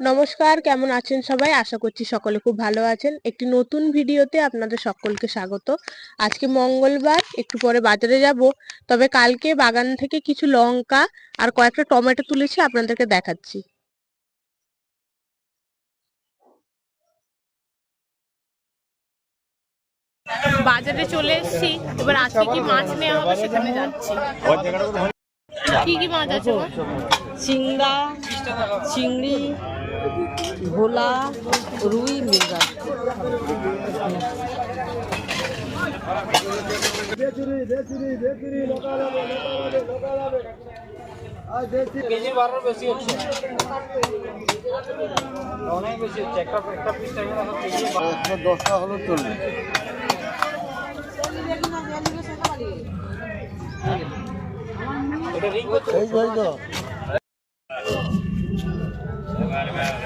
নমস্কার কেমন আছেন সবাই? আশা করছি সকলে খুব ভালো আছেন। একটি নতুন ভিডিওতে আপনাদের সকলকে স্বাগত। আজকে মঙ্গলবার একটু পরে বাজারে যাব। তবে কালকে বাগান থেকে কিছু লঙ্কা আর কয়েকটা টমেটো তুলেছি আপনাদেরকে দেখাচ্ছি। বাজারে চলে এসেছি। এবার আজকে কি মাছ নেওয়া হবে সেখানে যাচ্ছি। কি কি মাছ আছে? চিংড়া চিংড়ি ভোলা রুই মৃগা। কেজি বারোর বেশি হচ্ছে। অনেক বেশি হচ্ছে। একটা পিস দশটা হলো চলবে। এটা রিং হচ্ছে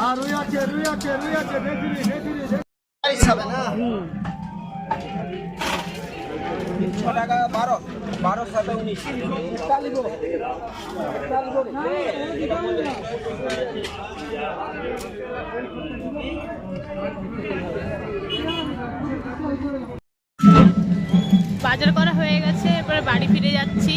আর রুই আছে রুই আছে রুই আছে দেখি দেখি ছ টাকা বারো উনিশ বাজার করা হয়ে গেছে এরপরে বাড়ি ফিরে যাচ্ছি।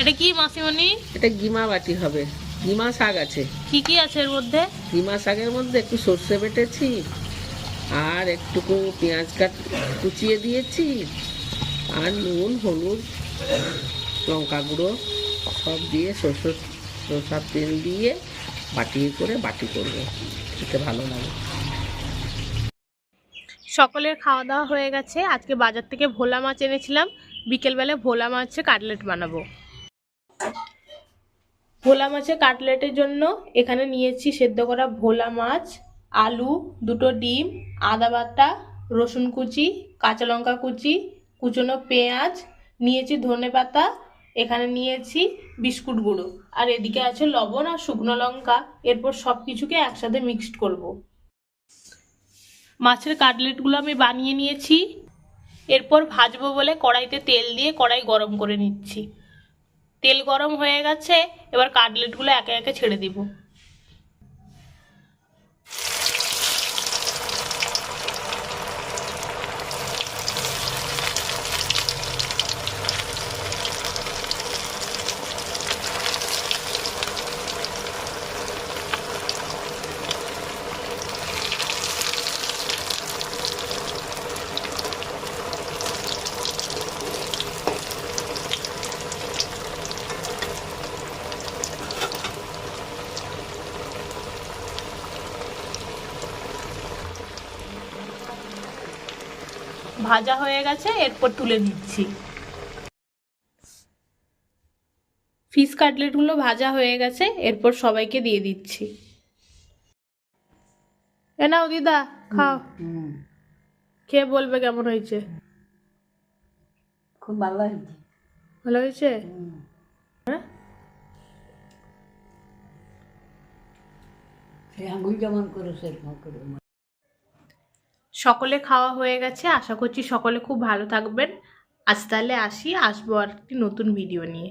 এটা কি মাসিমণি? এটা গিমা বাটি হবে। গিমা শাক আছে। কি কি আছে এর মধ্যে? গিমা শাকের মধ্যে একটু সর্ষে বেটেছি আর একটুকু পেঁয়াজ কাট কুচিয়ে দিয়েছি আর নুন হলুদ লঙ্কা গুঁড়ো সব দিয়ে সর্ষে সরষার তেল দিয়ে বাটি করে বাটি করব। খেতে ভালো লাগে। সকলের খাওয়া দাওয়া হয়ে গেছে। আজকে বাজার থেকে ভোলা মাছ এনেছিলাম। বিকেলবেলা ভোলা মাছের কাটলেট বানাবো। ভোলা মাছের কাটলেটের জন্য এখানে নিয়েছি সেদ্ধ করা ভোলা মাছ, আলু, দুটো ডিম, আদা বাটা, রসুন কুচি, কাঁচা লঙ্কা কুচি, কুচনো পেঁয়াজ, নিয়েছি ধনে পাতা, এখানে নিয়েছি বিস্কুট গুঁড়ো। আর এদিকে আছে লবণ আর শুকনো লঙ্কা, এরপর সব কিছুকে একসাথে মিক্সড করব। মাছের কাটলেটগুলো আমি বানিয়ে নিয়েছি। এরপর ভাজবো বলে কড়াইতে তেল দিয়ে কড়াই গরম করে নিচ্ছি। তেল গরম হয়ে গেছে এবার কাটলেটগুলো একে একে ছেড়ে দিব। ভাজা হয়ে গেছে এরপর তুলে নিচ্ছি। ফিশ কাটলেটগুলো ভাজা হয়ে গেছে এরপর সবাইকে দিয়ে দিচ্ছি। এ নাও দিদা খাও। খেয়ে বলবে কেমন হয়েছে? খুব ভালো হয়েছে। ভালো হয়েছে? হ্যাঁ? আঙুল যেমন করে সেরকম করে। সকলে খাওয়া হয়ে গেছে। আশা করছি সকলে খুব ভালো থাকবেন। আজ তাহলে আসি, আসব আর একটি নতুন ভিডিও নিয়ে।